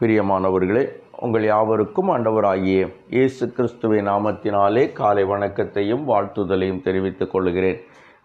பிரியமானவர்களே உங்கள் யாவருக்கும் ஆண்டவராகிய இயேசு கிறிஸ்துவின் நாமத்தினாலே காலை வணக்கத்தையும் வாழ்த்துதலையும் தெரிவித்துக் கொள்கிறேன்.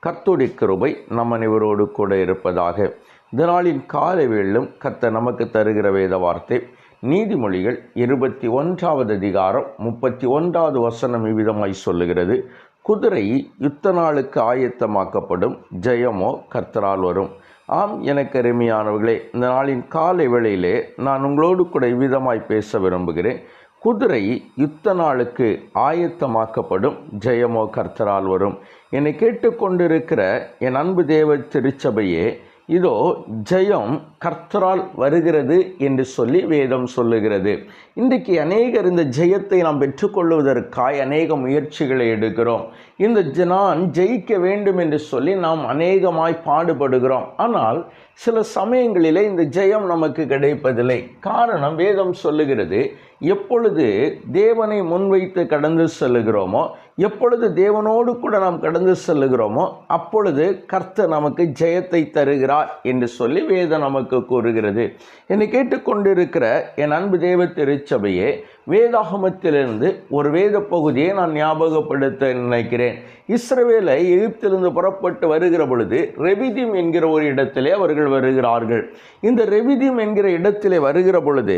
கர்த்துடைய கிருபை நம் அனைவரோடு கூட இருப்பதாக. இதனாலின் காலை வேளும் கத்த நமக்கு தருகிற வேத வார்த்தை நீதிமொழிகள் இருபத்தி ஒன்றாவது அதிகாரம் முப்பத்தி ஒன்றாவது வசனம் இவ்விதமாய் சொல்லுகிறது. குதிரை யுத்த நாளுக்கு ஆயத்தமாக்கப்படும் ஜெயமோ கர்த்தரால் வரும். ஆம் எனக்கு அருமையானவர்களே இந்த நாளின் காலை வேளையிலே நான் உங்களோடு கூட இவ்விதமாய் பேச விரும்புகிறேன். குதிரை யுத்த நாளுக்கு ஆயத்தமாக்கப்படும் ஜெயமோ கர்த்தரால் வரும். என்னை கேட்டுக்கொண்டிருக்கிற என் அன்பு தேவ திருச்சபையே இதோ ஜெயம் கர்த்தரால் வருகிறது என்று சொல்லி வேதம் சொல்லுகிறது. இன்றைக்கு அநேகர் இந்த ஜெயத்தை நாம் பெற்றுக்கொள்வதற்காய் அநேக முயற்சிகளை எடுக்கிறோம். இந்த நான் ஜெயிக்க வேண்டும் என்று சொல்லி நாம் அநேகமாய் பாடுபடுகிறோம். ஆனால் சில சமயங்களிலே இந்த ஜெயம் நமக்கு கிடைப்பதில்லை. காரணம் வேதம் சொல்லுகிறது எப்பொழுது தேவனை முன்வைத்து கடந்து செல்லுகிறோமோ எப்பொழுது தேவனோடு கூட நாம் கடந்து செல்லுகிறோமோ அப்பொழுது கர்த்தர் நமக்கு ஜெயத்தை தருகிறார் என்று சொல்லி வேதம் நமக்கு கூறுகிறது. என்னை கேட்டுக்கொண்டிருக்கிற என் அன்பு தேவ திருச்சபையே வேதாகமத்திலிருந்து ஒரு வேத பகுதியை நான் ஞாபகப்படுத்த நினைக்கிறேன். இஸ்ரவேலை எகிப்திலிருந்து புறப்பட்டு வருகிற பொழுது ரெவிதிம் என்கிற ஒரு இடத்திலே அவர்கள் வருகிறார்கள். இந்த ரெவிதிம் என்கிற இடத்திலே வருகிற பொழுது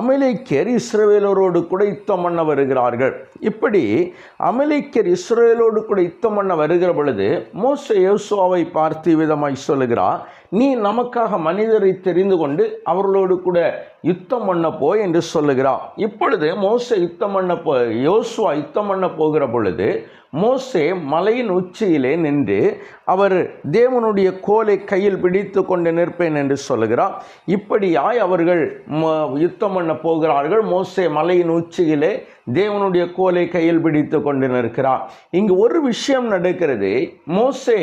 அமலேக்கியர் இஸ்ரவேலரோடு கூட யுத்தம் பண்ண வருகிறார்கள். இப்படி அமலேக்கியர் இஸ்ரேலோடு கூட யுத்தம் பண்ண வருகிற பொழுது மோச யோசுவாவை பார்த்து விதமாய் சொல்லுகிறார் நீ நமக்காக மனிதரை தெரிந்து கொண்டு அவர்களோடு கூட யுத்தம் பண்ண போ என்று சொல்லுகிறார். இப்பொழுது மோசே யுத்தம் பண்ண போ யோசுவா யுத்தம் பண்ண போகிற பொழுது மோசே மலையின் உச்சியிலே நின்று அவர் தேவனுடைய கோலை கையில் பிடித்து கொண்டு நிற்பேன் என்று சொல்லுகிறார். இப்படியாய் அவர்கள் யுத்தம் பண்ண போகிறார்கள். மோசே மலையின் உச்சியிலே தேவனுடைய கோலை கையில் பிடித்து கொண்டு நிற்கிறார். இங்கு ஒரு விஷயம் நடக்கிறது. மோசே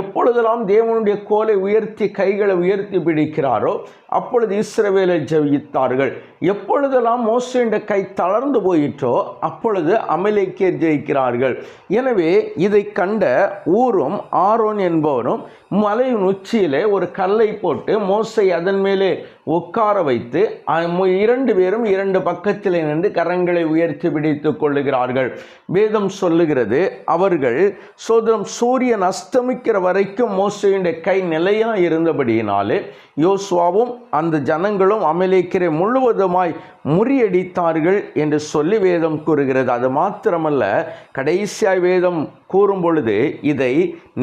எப்பொழுதெல்லாம் தேவனுடைய கோலை உயர்த்தி கைகளை உயர்த்தி பிடிக்கிறாரோ அப்பொழுது இஸ்ரவேலை ஜெயித்தார்கள். எப்பொழுதெல்லாம் மோசேண்ட கை தளர்ந்து போயிற்றோ அப்பொழுது அமலேக்கே ஜெயிக்கிறார்கள். எனவே இதை கண்ட ஊரும் ஆரோன் என்பவரும் மலையின் உச்சியிலே ஒரு கல்லை போட்டு மோசை அதன் மேலே உட்கார வைத்து இரண்டு பேரும் இரண்டு பக்கத்தில் நின்று கரங்களை உயர்த்தி பிடித்து கொள்ளுகிறார்கள். வேதம் சொல்லுகிறது அவர்கள் சோதரம் சூரியன் அஸ்தமிக்கிற வரைக்கும் மோசையுடைய கை நிலையாக இருந்தபடியினாலே யோசுவாவும் அந்த ஜனங்களும் அமலேக்கரை முழுவதுமாய் முறியடித்தார்கள் என்று சொல்லி வேதம் கூறுகிறது. அது மாத்திரமல்ல கடைசியாய் வேதம் கூறும் பொழுது இதை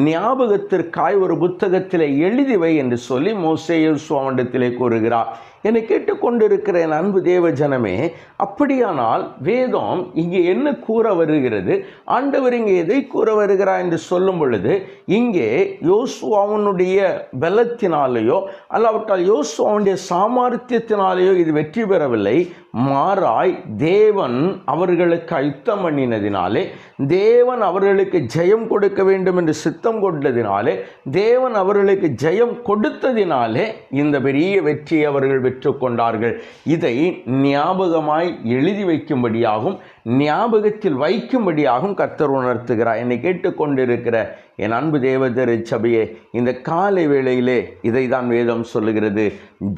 ஞாபகத்திற்காய் ஒரு புத்தகத்திலே எழுதிவை என்று சொல்லி மோசே யோசுவாவிடத்திலே கூறுகிறார். என்னை கேட்டுக்கொண்டிருக்கிற என் அன்பு தேவ ஜனமே அப்படியானால் வேதம் இங்கே என்ன கூற வருகிறது? ஆண்டவர் இங்கே எதை கூற வருகிறார்? என்று சொல்லும் பொழுது இங்கே யோசுவாவனுடைய பலத்தினாலேயோ அல்லாவிட்டால் யோசுவாவுடைய சாமர்த்தியத்தினாலேயோ இது வெற்றி பெறவில்லை. மாறாய் தேவன் அவர்களுக்கு அயுத்தம் பண்ணினதினாலே தேவன் அவர்களுக்கு ஜெயம் கொடுக்க வேண்டும் என்று சித்தம் கொண்டதினாலே தேவன் அவர்களுக்கு ஜெயம் கொடுத்ததினாலே இந்த பெரிய வெற்றியை அவர்கள் பெற்றுக்கொண்டார்கள் இதை ஞாபகமாய் எழுதி வைக்கும்படியாகும் ஞாபகத்தில் வைக்கும்படியாகும் கர்த்தர் உணர்த்துகிறார். என்னை கேட்டுக்கொண்டிருக்கிற என் அன்பு தேவதரு சபையே இந்த காலை வேளையிலே இதை தான் வேதம் சொல்லுகிறது.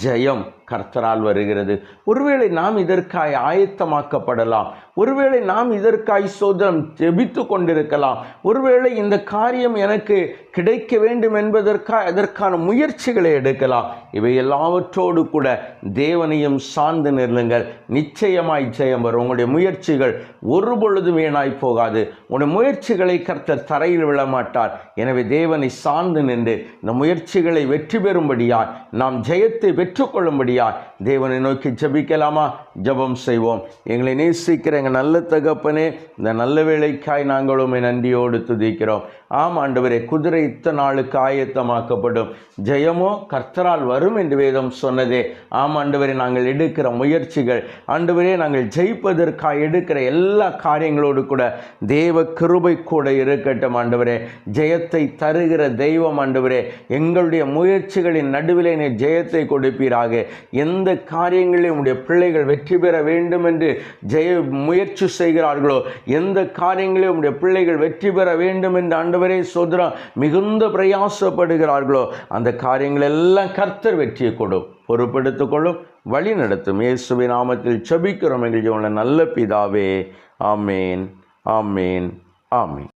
ஜெயம் கர்த்தரால் வருகிறது. ஒருவேளை நாம் இதற்காய் ஆயத்தமாக்கப்படலாம். ஒருவேளை நாம் இதற்காய் சோதனம் ஜெபித்து கொண்டிருக்கலாம் ஒருவேளை இந்த காரியம் எனக்கு கிடைக்க வேண்டும் என்பதற்காக அதற்கான முயற்சிகளை எடுக்கலாம். இவை எல்லாவற்றோடு கூட தேவனையும் சார்ந்து நிறுங்கள் நிச்சயமாய் ஜெயம் வரும். உங்களுடைய முயற்சிகள் ஒரு பொழுதும் வீணாய் போகாது. உங்களுடைய முயற்சிகளை கர்த்தர் தரையில் விழமாட்டார். எனவே தேவனை சார்ந்து நின்று இந்த முயற்சிகளை வெற்றி பெறும்படியாய் நாம் ஜெயத்தை பெற்றுக்கொள்ளும்படியாய் தேவனை நோக்கி ஜெபிக்கலாமா? ஜெபம் செய்வோம். எங்களை நேசிக்கிற எங்கள் நல்ல தகப்பனே இந்த நல்ல வேலைக்காய் நாங்களும் நன்றியோடு துதிக்கிறோம். ஆம் ஆண்டவரே குதிரை இத்த நாளுக்கு ஆயத்தமாக்கப்படும். ஜெயமோ கர்த்தரால் வரும் என்று வேதம் சொன்னதே. ஆம் ஆண்டவரே நாங்கள் எடுக்கிற முயற்சிகள் ஆண்டவரே நாங்கள் ஜெயிப்பதற்காக எடுக்கிற எல்லா காரியங்களோடு கூட தேவ கிருபை கூட இருக்கட்டும் ஆண்டவரே. ஜெயத்தை தருகிற தெய்வம் ஆண்டவரே. எங்களுடைய முயற்சிகளின் நடுவிலே ஜெயத்தை கொடுப்பீராக. எந்த காரியங்களில் உடைய பிள்ளைகள் வெற்றி பெற வேண்டும் என்று ஜெய முயற்சி செய்கிறார்களோ எந்த காரியங்களில் உடைய பிள்ளைகள் வெற்றி பெற வேண்டும் என்று ஆண்டவரே சோதரா மிகுந்த பிரயாசப்படுகிறார்களோ அந்த காரியங்கள் எல்லாம் கர்த்தர் வெற்றியை கொடும். பொறுப்பெடுத்துக்கொள்ளும் வழி நடத்தும். இயேசுவை நாமத்தில் செபிக்கிறோம் எங்கள் ஜீவனில் நல்ல பிதாவே. ஆமேன். ஆமேன். ஆமேன்.